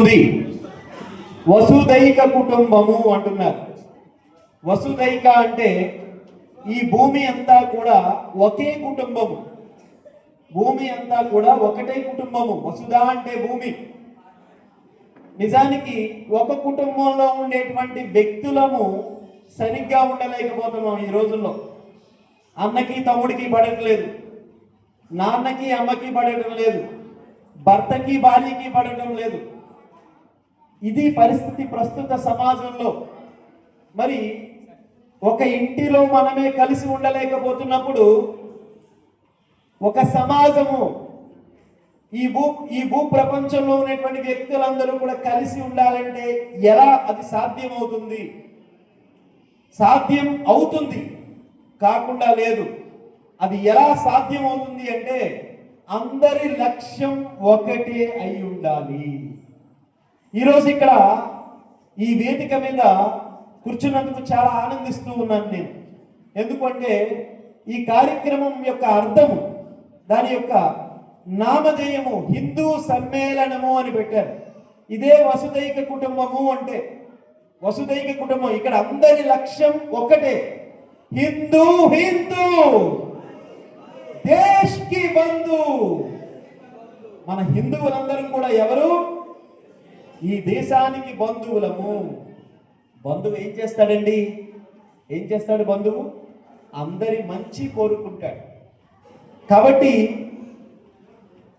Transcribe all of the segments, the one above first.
ఉంది వసుదైక కుటుంబము అంటున్నారు. వసుదైక అంటే ఈ భూమి అంతా కూడా ఒకే కుటుంబము. భూమి అంతా కూడా ఒకటే కుటుంబము. వసుధ అంటే భూమి. నిజానికి ఒక కుటుంబంలో ఉండేటువంటి వ్యక్తులము సరిగ్గా ఉండలేకపోతున్నాం ఈ రోజుల్లో. అన్నకి తమ్ముడికి పడట్లేదు. నాన్నకి అమ్మకి పడటం లేదు. భర్తకి భార్యకి పడటం లేదు. ఇది పరిస్థితి ప్రస్తుత సమాజంలో. మరి ఒక ఇంటిలో మనమే కలిసి ఉండలేకపోతున్నప్పుడు ఒక సమాజము ఈ భూ ఈ భూ ప్రపంచంలో ఉన్నటువంటి వ్యక్తులందరూ కూడా కలిసి ఉండాలంటే ఎలా అది సాధ్యమవుతుంది? సాధ్యం అవుతుంది కాకుండా లేదు. అది ఎలా సాధ్యం అవుతుంది అంటే అందరి లక్ష్యం ఒకటే అయి ఉండాలి. ఈరోజు ఇక్కడ ఈ వేదిక మీద కూర్చున్నందుకు చాలా ఆనందిస్తూ ఉన్నాను నేను. ఎందుకంటే ఈ కార్యక్రమం యొక్క అర్థము దాని యొక్క నామధేయము హిందూ సమ్మేళనము అని పెట్టారు. ఇదే వసుదైక కుటుంబము అంటే వసుదైక కుటుంబం ఇక్కడ అందరి లక్ష్యం ఒకటే హిందూ హిందూ దేశ్కి బంధు. మన హిందువులందరం కూడా ఎవరు? ఈ దేశానికి బంధువులము. బంధువు ఏం చేస్తాడండి? ఏం చేస్తాడు బంధువు? అందరి మంచి కోరుకుంటాడు. కాబట్టి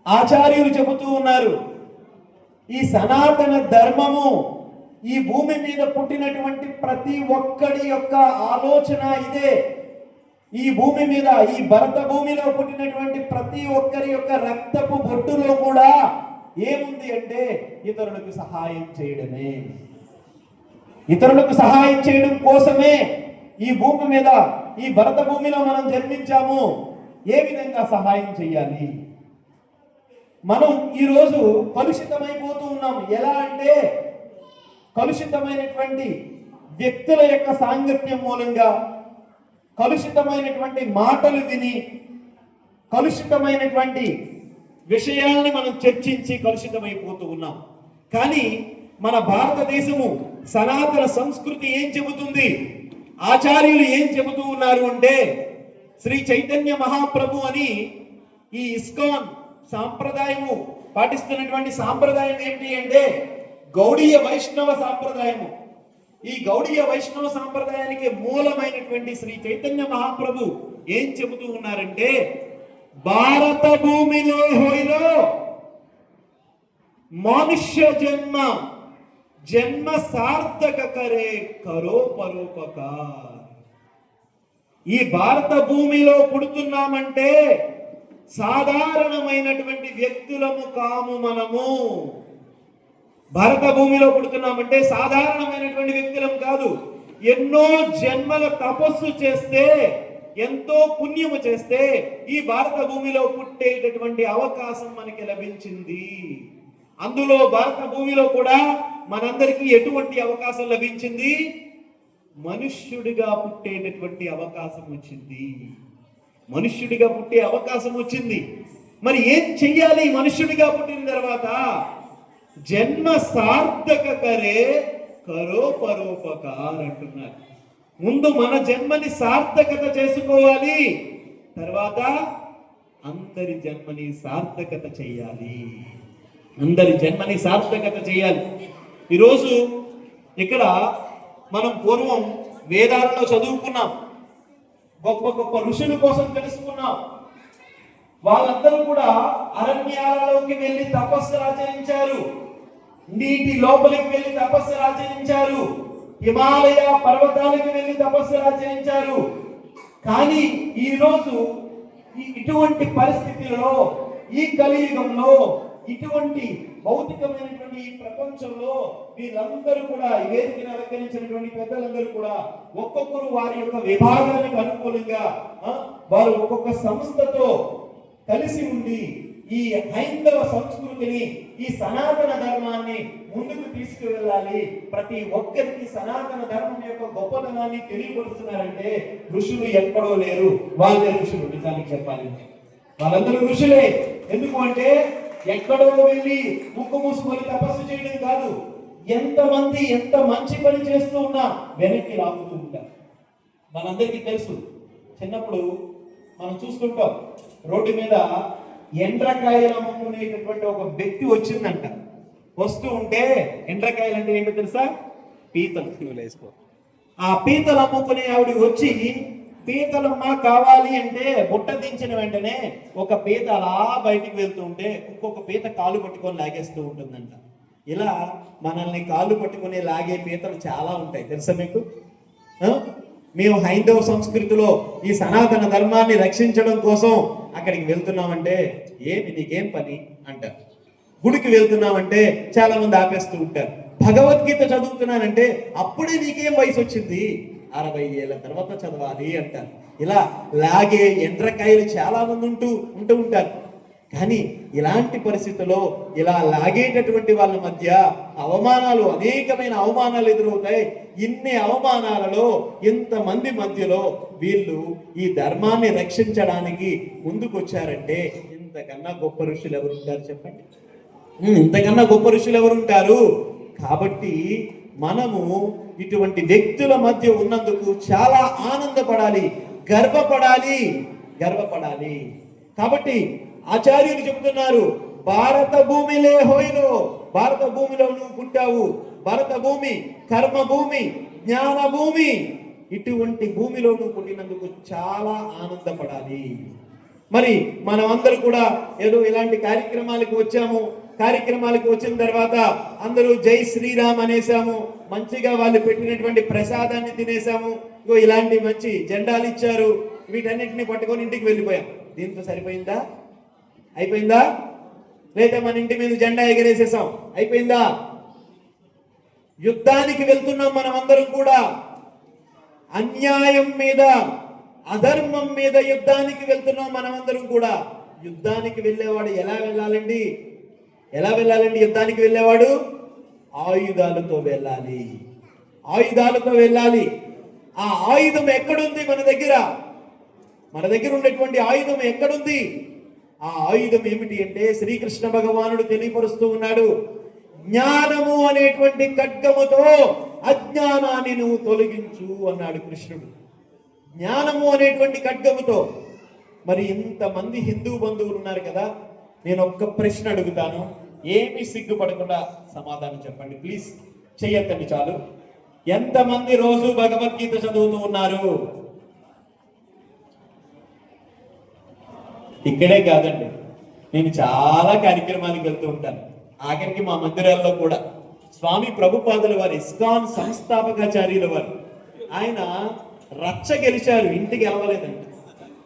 ఆచార్యులు చెబుతూ ఉన్నారు ఈ సనాతన ధర్మము ఈ భూమి మీద పుట్టినటువంటి ప్రతి ఒక్కడి యొక్క ఆలోచన ఇదే. ఈ భూమి మీద ఈ భరత భూమిలో పుట్టినటువంటి ప్రతి ఒక్కరి యొక్క రక్తపు బొట్టులో కూడా ఏముంది అంటే ఇతరులకు సహాయం చేయడమే. ఇతరులకు సహాయం చేయడం కోసమే ఈ భూమి మీద ఈ భరత భూమిలో మనం జన్మించాము. ఏ విధంగా సహాయం చేయాలి? మనం ఈరోజు కలుషితమైపోతూ ఉన్నాం. ఎలా అంటే కలుషితమైనటువంటి వ్యక్తుల యొక్క సాంగత్యం మూలంగా కలుషితమైనటువంటి మాటలు విని కలుషితమైనటువంటి విషయాల్ని మనం చర్చించి కలుషితమైపోతూ ఉన్నాం. కానీ మన భారతదేశము సనాతన సంస్కృతి ఏం చెబుతుంది? ఆచార్యులు ఏం చెబుతూ ఉన్నారు అంటే శ్రీ చైతన్య మహాప్రభు అని ఈ ఇస్కాన్ సాంప్రదాయము పాటిస్తున్నటువంటి సాంప్రదాయం ఏంటి అంటే గౌడీయ వైష్ణవ సాంప్రదాయము. ఈ గౌడీయ వైష్ణవ సాంప్రదాయానికి మూలమైనటువంటి శ్రీ చైతన్య మహాప్రభు ఏం చెబుతూ ఉన్నారంటే భారత భూమిలో హోయిలో మనుష్య జన్మ జన్మ సార్థక కరే కరో పరోపకార్ ఈ భారత భూమిలో పుడుతున్నామంటే సాధారణమైనటువంటి వ్యక్తులము కాము మనము. భారత భూమిలో పుడుతున్నామంటే సాధారణమైనటువంటి వ్యక్తులం కాదు. ఎన్నో జన్మల తపస్సు చేస్తే ఎంతో పుణ్యము చేస్తే ఈ భారత భూమిలో పుట్టేటటువంటి అవకాశం మనకి లభించింది. అందులో భారత భూమిలో కూడా మనందరికీ ఎటువంటి అవకాశం లభించింది? మనుష్యుడిగా పుట్టేటటువంటి అవకాశం వచ్చింది. మనుష్యుడిగా పుట్టే అవకాశం వచ్చింది. మరి ఏం చెయ్యాలి మనుష్యుడిగా పుట్టిన తర్వాత? జన్మ సార్థక కరే కరో పరోపకార్ అంటున్నారు ముందు మన జన్మని సార్థకత చేసుకోవాలి. తర్వాత అందరి జన్మని సార్థకత చేయాలి. అందరి జన్మని సార్థకత చేయాలి. ఈరోజు ఇక్కడ మనం పూర్వం వేదాలలో చదువుకున్నాం. గొప్ప గొప్ప ఋషుల కోసం తెలుసుకున్నాం. వాళ్ళందరూ కూడా అరణ్యాలలోకి వెళ్ళి తపస్సులు ఆచరించారు. నీటి లోపలికి వెళ్ళి తపస్సులు ఆచరించారు. హిమాలయ పర్వతాలకు వెళ్ళి తపస్సు ఆచరించారు. కానీ ఈరోజు ఇటువంటి పరిస్థితిలో ఈ కలియుగంలో ఇటువంటి భౌతికమైనటువంటి ఈ ప్రపంచంలో వీళ్ళందరూ కూడా ఈ వేదికను అలంకరించినటువంటి పెద్దలందరూ కూడా ఒక్కొక్కరు వారి యొక్క విభాగానికి అనుకూలంగా వారు ఒక్కొక్క సంస్థతో కలిసి ఉండి ఈ హైందవ సంస్కృతిని ఈ సనాతన ధర్మాన్ని ముందుకు తీసుకువెళ్ళాలి. ప్రతి ఒక్కరికి సనాతన ధర్మం యొక్క గొప్పతనాన్ని తెలియపరుస్తున్నారంటే ఋషులు ఎక్కడో లేరు. వాళ్ళే ఋషులు నిజానికి చెప్పాలి. వాళ్ళందరూ ఋషులే. ఎందుకు అంటే ఎక్కడో వెళ్ళి ముక్కు మూసుకొని తపస్సు చేయడం కాదు. ఎంతమంది ఎంత మంచి పని చేస్తూ ఉన్నా వెనక్కి లాగుతూ ఉంటారు. మనందరికీ తెలుసు చిన్నప్పుడు మనం చూస్తుంటాం రోడ్డు మీద ఎండ్రకాయలు అమ్ముకునేటటువంటి ఒక వ్యక్తి వచ్చిందంట. వస్తూ ఉంటే ఎండ్రకాయలు అంటే ఏంటో తెలుసా? పీతలు. ఆ పీతలు అమ్ముకునే ఆవిడ వచ్చి పీతలమ్మ కావాలి అంటే బుట్ట దించిన వెంటనే ఒక పీత అలా బయటికి వెళ్తూ ఉంటే ఇంకొక పీత కాలు పట్టుకొని లాగేస్తూ ఉంటుందంట. ఇలా మనల్ని కాళ్ళు పట్టుకొని లాగే పీతలు చాలా ఉంటాయి. తెలుసా మీకు? మేము హైందవ సంస్కృతిలో ఈ సనాతన ధర్మాన్ని రక్షించడం కోసం అక్కడికి వెళ్తున్నామంటే ఏమి నీకేం పని? అంటారు. గుడికి వెళ్తున్నామంటే చాలా మంది ఆపేస్తూ ఉంటారు. భగవద్గీత చదువుతున్నానంటే అప్పుడే నీకేం వయసు వచ్చింది? అరవై ఏళ్ళ తర్వాత చదవాలి అంటారు. ఇలా లాగే ఎండ్రకాయలు చాలా మంది ఉంటూ ఉంటూ ఉంటారు. కానీ ఇలాంటి పరిస్థితుల్లో ఇలా లాగేటటువంటి వాళ్ళ మధ్య అవమానాలు అనేకమైన అవమానాలు ఎదురవుతాయి. ఇన్ని అవమానాలలో ఇంతమంది మధ్యలో వీళ్ళు ఈ ధర్మాన్ని రక్షించడానికి ముందుకొచ్చారంటే ఇంతకన్నా గొప్ప ఋషులు ఎవరు ఉంటారు చెప్పండి ఇంతకన్నా గొప్ప ఋషులు ఎవరు ఉంటారు కాబట్టి మనము ఇటువంటి వ్యక్తుల మధ్య ఉన్నందుకు చాలా ఆనందపడాలి గర్వపడాలి గర్వపడాలి. కాబట్టి ఆచార్యులు చెబుతున్నారు భారత భూమిలే హోయిలో భారత భూమిలో నువ్వు పుట్టావు. భారత భూమి కర్మ భూమి జ్ఞాన భూమి. ఇటువంటి భూమిలో నువ్వు పుట్టినందుకు చాలా ఆనందపడాలి. మరి మనం అందరూ కూడా ఏదో ఇలాంటి కార్యక్రమాలకు వచ్చాము. కార్యక్రమాలకు వచ్చిన తర్వాత అందరూ జై శ్రీరామ్ అనేసాము. మంచిగా వాళ్ళు పెట్టినటువంటి ప్రసాదాన్ని తినేసాము. ఇగో ఇలాంటి మంచి జెండాలు ఇచ్చారు. వీటన్నిటిని పట్టుకొని ఇంటికి వెళ్ళిపోయాం. దీంతో సరిపోయిందా? అయిపోయిందా? లేదా మన ఇంటి మీద జెండా ఎగరేసేసాం. అయిపోయిందా? యుద్ధానికి వెళ్తున్నాం మనం అందరం కూడా. అన్యాయం మీద అధర్మం మీద యుద్ధానికి వెళ్తున్నాం మనమందరం కూడా. యుద్ధానికి వెళ్ళేవాడు ఎలా వెళ్ళాలండి? ఎలా వెళ్ళాలండి యుద్ధానికి వెళ్ళేవాడు? ఆయుధాలతో వెళ్ళాలి. ఆయుధాలతో వెళ్ళాలి. ఆ ఆయుధం ఎక్కడుంది మన దగ్గర? మన దగ్గర ఉన్నటువంటి ఆయుధం ఎక్కడుంది? ఆ ఆయుధం ఏమిటి అంటే శ్రీకృష్ణ భగవానుడు తెలియపరుస్తూ ఉన్నాడు. జ్ఞానము అనేటువంటి ఖడ్గముతో అజ్ఞానాన్ని నువ్వు తొలగించు అన్నాడు కృష్ణుడు. జ్ఞానము అనేటువంటి ఖడ్గముతో. మరి ఇంతమంది హిందూ బంధువులు ఉన్నారు కదా నేను ఒక్క ప్రశ్న అడుగుతాను. ఏమి సిగ్గుపడకుండా సమాధానం చెప్పండి ప్లీజ్. చెయ్యకండి చాలు. ఎంతమంది రోజు భగవద్గీత చదువుతూ ఉన్నారు? ఇక్కడే కాదండి. నేను చాలా కార్యక్రమాలకు వెళ్తూ ఉంటాను. ఆఖరికి మా మందిరాల్లో కూడా స్వామి ప్రభుపాదుల వారు ఇస్కాన్ సంస్థాపకాచార్యుల వారు. ఆయన రచ్చ గెలిచారు ఇంటికి వెళ్ళలేదండి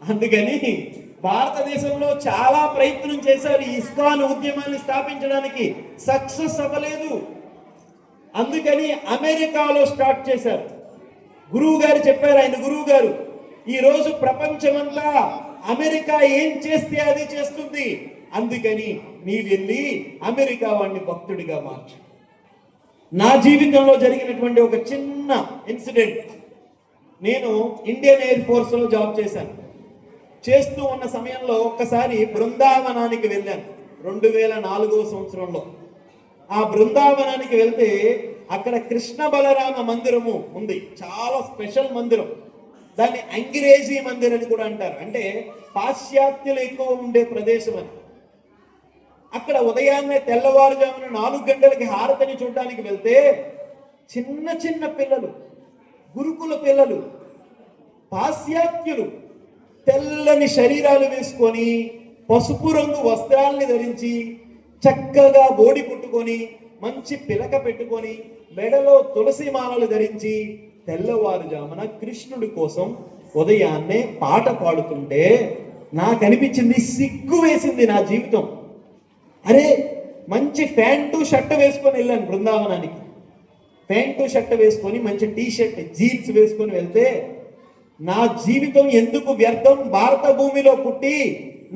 అందుకని భారతదేశంలో చాలా ప్రయత్నం చేశారు ఈ ఇస్కాన్ ఉద్యమాన్ని స్థాపించడానికి. సక్సెస్ అవ్వలేదు. అందుకని అమెరికాలో స్టార్ట్ చేశారు. గురువు గారు చెప్పారు ఆయన గురువు గారు ఈరోజు ప్రపంచమంతా అమెరికా ఏం చేస్తే అది చేస్తుంది? అందుకని నీ వెళ్ళి అమెరికా వాడిని భక్తుడిగా మార్చు. నా జీవితంలో జరిగినటువంటి ఒక చిన్న ఇన్సిడెంట్. నేను ఇండియన్ ఎయిర్ ఫోర్స్లో జాబ్ చేశాను. చేస్తూ ఉన్న సమయంలో ఒక్కసారి బృందావనానికి వెళ్ళాను. రెండు వేల నాలుగో సంవత్సరంలో. ఆ బృందావనానికి వెళ్తే అక్కడ కృష్ణ బలరామ మందిరము ఉంది. చాలా స్పెషల్ మందిరం. దాన్ని అంగిరేజీ మందిర్ అని కూడా అంటారు. అంటే పాశ్చాత్యులు ఎక్కువ ఉండే ప్రదేశం అని అక్కడ ఉదయాన్నే తెల్లవారుజామున నాలుగు గంటలకి హారతిని చూడడానికి వెళ్తే చిన్న చిన్న పిల్లలు గురుకుల పిల్లలు పాశ్చాత్యులు తెల్లని శరీరాలు వేసుకొని పసుపు రంగు వస్త్రాల్ని ధరించి చక్కగా బోడి పుట్టుకొని మంచి పిలక పెట్టుకొని మెడలో తులసి మాలలు ధరించి తెల్లవారుజామున కృష్ణుడి కోసం ఉదయాన్నే పాట పాడుతుంటే నాకు అనిపించింది సిగ్గు వేసింది నా జీవితం. అరే మంచి ప్యాంటు షర్ట్ వేసుకొని వెళ్ళాను బృందావనానికి. ప్యాంటు షర్ట్ వేసుకొని మంచి టీ షర్ట్ జీన్స్ వేసుకొని వెళ్తే నా జీవితం ఎందుకు వ్యర్థం? భారత భూమిలో పుట్టి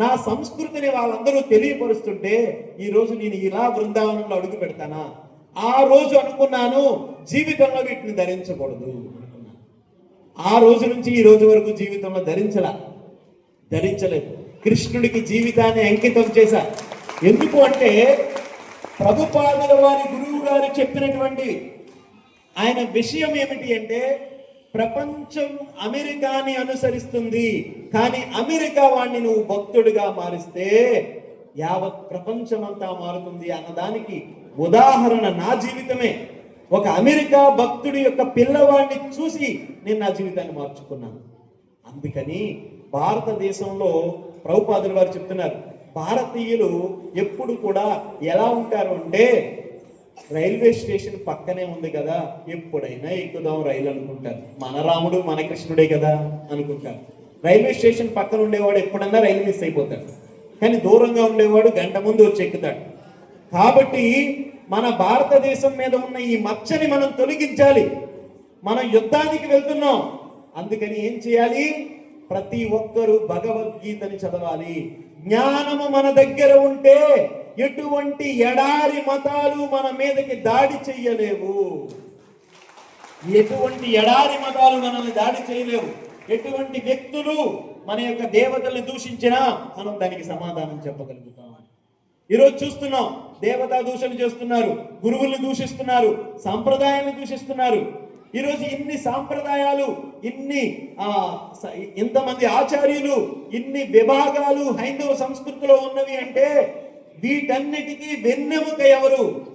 నా సంస్కృతిని వాళ్ళందరూ తెలియపరుస్తుంటే ఈరోజు నేను ఇలా బృందావనంలో అడుగు పెడతానా? ఆ రోజు అనుకున్నాను జీవితంలో వీటిని ధరించకూడదు ఆ రోజు నుంచి ఈ రోజు వరకు జీవితంలో ధరించలా ధరించలేదు. కృష్ణుడికి జీవితాన్ని అంకితం చేశా. ఎందుకు అంటే ప్రభుపాదుల వారి గురువు గారు చెప్పినటువంటి ఆయన విషయం ఏమిటి అంటే ప్రపంచం అమెరికాని అనుసరిస్తుంది కానీ అమెరికా వాణ్ణి నువ్వు భక్తుడిగా మారిస్తే యావత్ ప్రపంచమంతా మారుతుంది అన్నదానికి ఉదాహరణ నా జీవితమే. ఒక అమెరికా భక్తుడి యొక్క పిల్లవాడిని చూసి నేను నా జీవితాన్ని మార్చుకున్నాను. అందుకని భారతదేశంలో ప్రభుపాదులు వారు చెప్తున్నారు భారతీయులు ఎప్పుడు కూడా ఎలా ఉంటారు అంటే రైల్వే స్టేషన్ పక్కనే ఉంది కదా ఎప్పుడైనా ఎక్కుదాం రైలు అనుకుంటారు. మన రాముడు మన కృష్ణుడే కదా అనుకుంటారు. రైల్వే స్టేషన్ పక్కన ఉండేవాడు ఎప్పుడన్నా రైలు మిస్ అయిపోతాడు. కానీ దూరంగా ఉండేవాడు గంట ముందు వచ్చి ఎక్కుతాడు. కాబట్టి మన భారతదేశం మీద ఉన్న ఈ మచ్చని మనం తొలగించాలి. మనం యుద్ధానికి వెళ్తున్నాం. అందుకని ఏం చేయాలి? ప్రతి ఒక్కరూ భగవద్గీతని చదవాలి. జ్ఞానము మన దగ్గర ఉంటే ఎటువంటి ఎడారి మతాలు మన మీదకి దాడి చెయ్యలేవు ఎటువంటి ఎడారి మతాలు మనల్ని దాడి చేయలేవు. ఎటువంటి వ్యక్తులు మన యొక్క దేవతల్ని దూషించినా మనం దానికి సమాధానం చెప్పగలుగుతాం ఈరోజు చూస్తున్నాం దేవతా దూషణ చేస్తున్నారు గురువుల్ని దూషిస్తున్నారు సాంప్రదాయాన్ని దూషిస్తున్నారు. ఈరోజు ఇన్ని సాంప్రదాయాలు ఇన్ని ఆ స- ఇంతమంది ఆచార్యులు ఇన్ని విభాగాలు హైందవ సంస్కృతిలో ఉన్నవి అంటే వీటన్నిటికీ వెన్నెముక ఎవరు?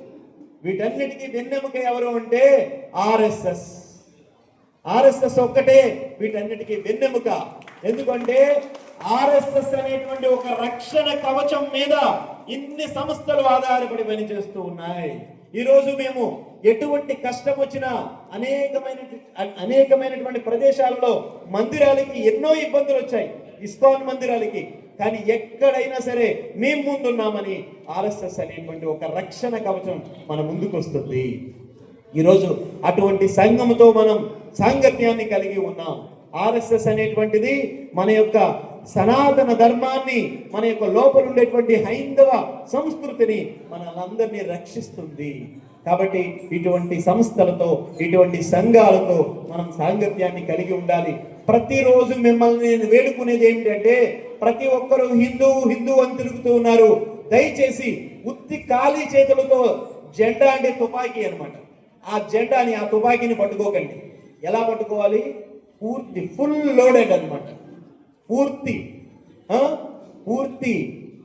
వీటన్నిటికీ వెన్నెముక ఎవరు అంటే ఆర్ఎస్ఎస్. ఆర్ఎస్ఎస్ ఒక్కటే వీటన్నిటికీ వెన్నెముక. ఎందుకంటే ఆర్ఎస్ఎస్ అనేటువంటి ఒక రక్షణ కవచం మీద ఇన్ని సంస్థలు ఆధారపడి పనిచేస్తూ ఉన్నాయి. ఈ రోజు మేము ఎటువంటి కష్టం వచ్చినా అనేకమైన అనేకమైనటువంటి ప్రదేశాల్లో మందిరాలకి ఎన్నో ఇబ్బందులు వచ్చాయి. ఇస్కాన్ మందిరాలకి. కానీ ఎక్కడైనా సరే మేము ముందున్నామని ఆర్ఎస్ఎస్ అనేటువంటి ఒక రక్షణ కవచం మన ముందుకు వస్తుంది ఈరోజు అటువంటి సంఘముతో మనం సాంగత్యాన్ని కలిగి ఉన్నాం. ఆర్ఎస్ఎస్ అనేటువంటిది మన యొక్క సనాతన ధర్మాన్ని మన యొక్క లోపల ఉండేటువంటి హైందవ సంస్కృతిని మనలందరినీ రక్షిస్తుంది. కాబట్టి ఇటువంటి సంస్థలతో ఇటువంటి సంఘాలతో మనం సాంగత్యాన్ని కలిగి ఉండాలి. ప్రతిరోజు మిమ్మల్ని నేను వేడుకునేది ఏమిటంటే ప్రతి ఒక్కరూ హిందూ హిందూ అని తిరుగుతూ ఉన్నారు. దయచేసి ఉత్తి ఖాళీ చేతులతో జెండా అంటే తుపాకీ అనమాట ఆ జెండాని ఆ తుపాకీని పట్టుకోకండి. ఎలా పట్టుకోవాలి? పూర్తి ఫుల్ లోడెడ్ అన్నమాట. పూర్తి పూర్తి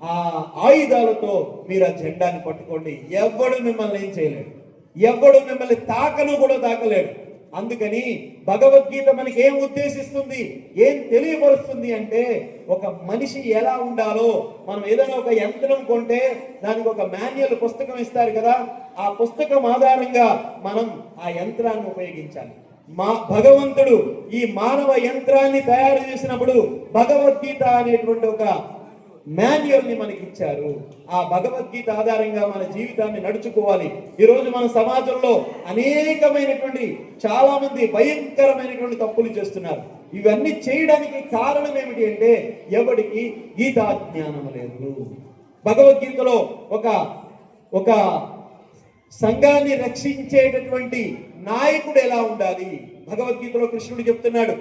ఆ ఆయుధాలతో మీరు ఆ జెండాని పట్టుకోండి. ఎవడు మిమ్మల్ని ఏం చేయలేడు. ఎవడు మిమ్మల్ని తాకను కూడా తాకలేడు. అందుకని భగవద్గీత మనకి ఏం ఉద్దేశిస్తుంది? ఏం తెలియపరుస్తుంది అంటే ఒక మనిషి ఎలా ఉండాలో మనం ఏదైనా ఒక యంత్రం కొంటే దానికి ఒక మాన్యువల్ పుస్తకం ఇస్తారు కదా. ఆ పుస్తకం ఆధారంగా మనం ఆ యంత్రాన్ని ఉపయోగించాలి. మా భగవంతుడు ఈ మానవ యంత్రాన్ని తయారు చేసినప్పుడు భగవద్గీత అనేటువంటి ఒక మాన్యువల్ని మనకి ఇచ్చారు ఆ భగవద్గీత ఆధారంగా మన జీవితాన్ని నడుచుకోవాలి. ఈరోజు మన సమాజంలో అనేకమైనటువంటి చాలా మంది భయంకరమైనటువంటి తప్పులు చేస్తున్నారు. ఇవన్నీ చేయడానికి కారణం ఏమిటి అంటే ఎవడికి గీతా జ్ఞానం లేదు. భగవద్గీతలో ఒక ఒక సంఘాన్ని రక్షించేటటువంటి నాయకుడు ఎలా ఉండాలి? భగవద్గీతలో కృష్ణుడు చెప్తున్నాడు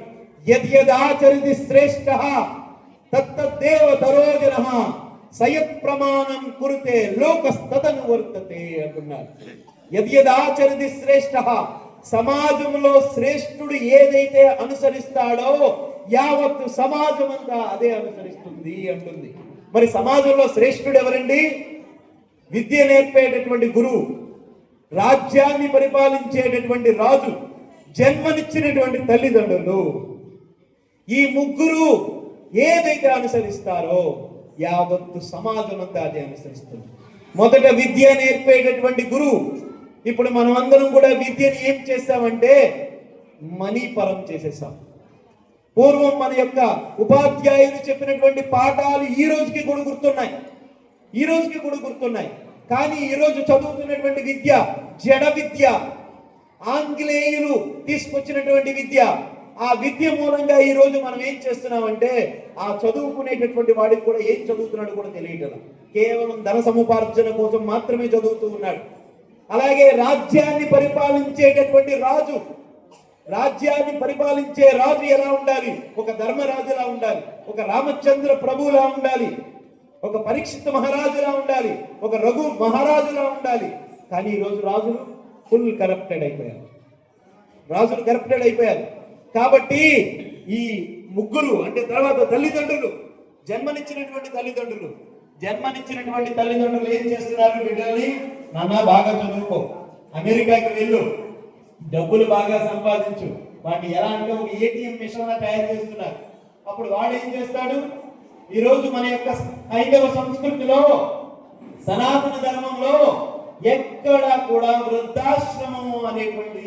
యద్యదాచరితి శ్రేష్ఠ తత్తదేవ తరోజన సయత్ ప్రమాణం కురితే లోకస్తతను వర్తతే అంటున్నారు యద్యదాచరితి శ్రేష్ఠ సమాజంలో శ్రేష్ఠుడు ఏదైతే అనుసరిస్తాడో యావత్తు సమాజం అంతా అదే అనుసరిస్తుంది అంటుంది. మరి సమాజంలో శ్రేష్ఠుడు ఎవరండి? విద్య నేర్పేటటువంటి గురువు. రాజ్యాన్ని పరిపాలించేటటువంటి రాజు జన్మనిచ్చినటువంటి తల్లిదండ్రులు. ఈ ముగ్గురు ఏదైతే అనుసరిస్తారో యావత్తు సమాజం అంతా అది అనుసరిస్తుంది. మొదట విద్య నేర్పేటటువంటి గురువు. ఇప్పుడు మనం అందరం కూడా విద్యని ఏం చేస్తామంటే మణిపరం చేసేసాం పూర్వం మన యొక్క ఉపాధ్యాయులు చెప్పినటువంటి పాఠాలు ఈ రోజుకి కూడా గుర్తున్నాయి. ఈ రోజుకి కూడా గుర్తున్నాయి. కానీ ఈరోజు చదువుతున్నటువంటి విద్య జడ విద్య ఆంగ్లేయులు తీసుకొచ్చినటువంటి విద్య ఆ విద్య మూలంగా ఈ రోజు మనం ఏం చేస్తున్నామంటే ఆ చదువుకునేటటువంటి వాడికి కూడా ఏం చదువుతున్నాడు కూడా తెలియటం కేవలం ధన సముపార్జన కోసం మాత్రమే చదువుతూ ఉన్నాడు. అలాగే రాజ్యాన్ని పరిపాలించేటటువంటి రాజు రాజ్యాన్ని పరిపాలించే రాజు ఎలా ఉండాలి? ఒక ధర్మరాజులా ఉండాలి. ఒక రామచంద్ర ప్రభువులా ఉండాలి. ఒక పరీక్షిత్ మహారాజులా ఉండాలి ఒక రఘు మహారాజులా ఉండాలి. కానీ ఈరోజు రాజులు ఫుల్ కరప్టెడ్ అయిపోయారు. రాజులు కరప్టెడ్ అయిపోయారు. కాబట్టి ఈ ముగ్గురు అంటే తర్వాత తల్లిదండ్రులు జన్మనిచ్చినటువంటి తల్లిదండ్రులు జన్మనిచ్చినటువంటి తల్లిదండ్రులు ఏం చేస్తున్నారు బిడ్డల్ని? నాన్న బాగా చదువుకో. అమెరికాకి వెళ్ళు. డబ్బులు బాగా సంపాదించు. వాటిని ఎలా అంటే ఒక ఏటీఎం మిషన్ తయారు చేస్తున్నారు. అప్పుడు వాడు ఏం చేస్తాడు? ఈ రోజు మన యొక్క హైందవ సంస్కృతిలో సనాతన ధర్మంలో ఎక్కడ కూడా వృద్ధాశ్రమము అనేటువంటి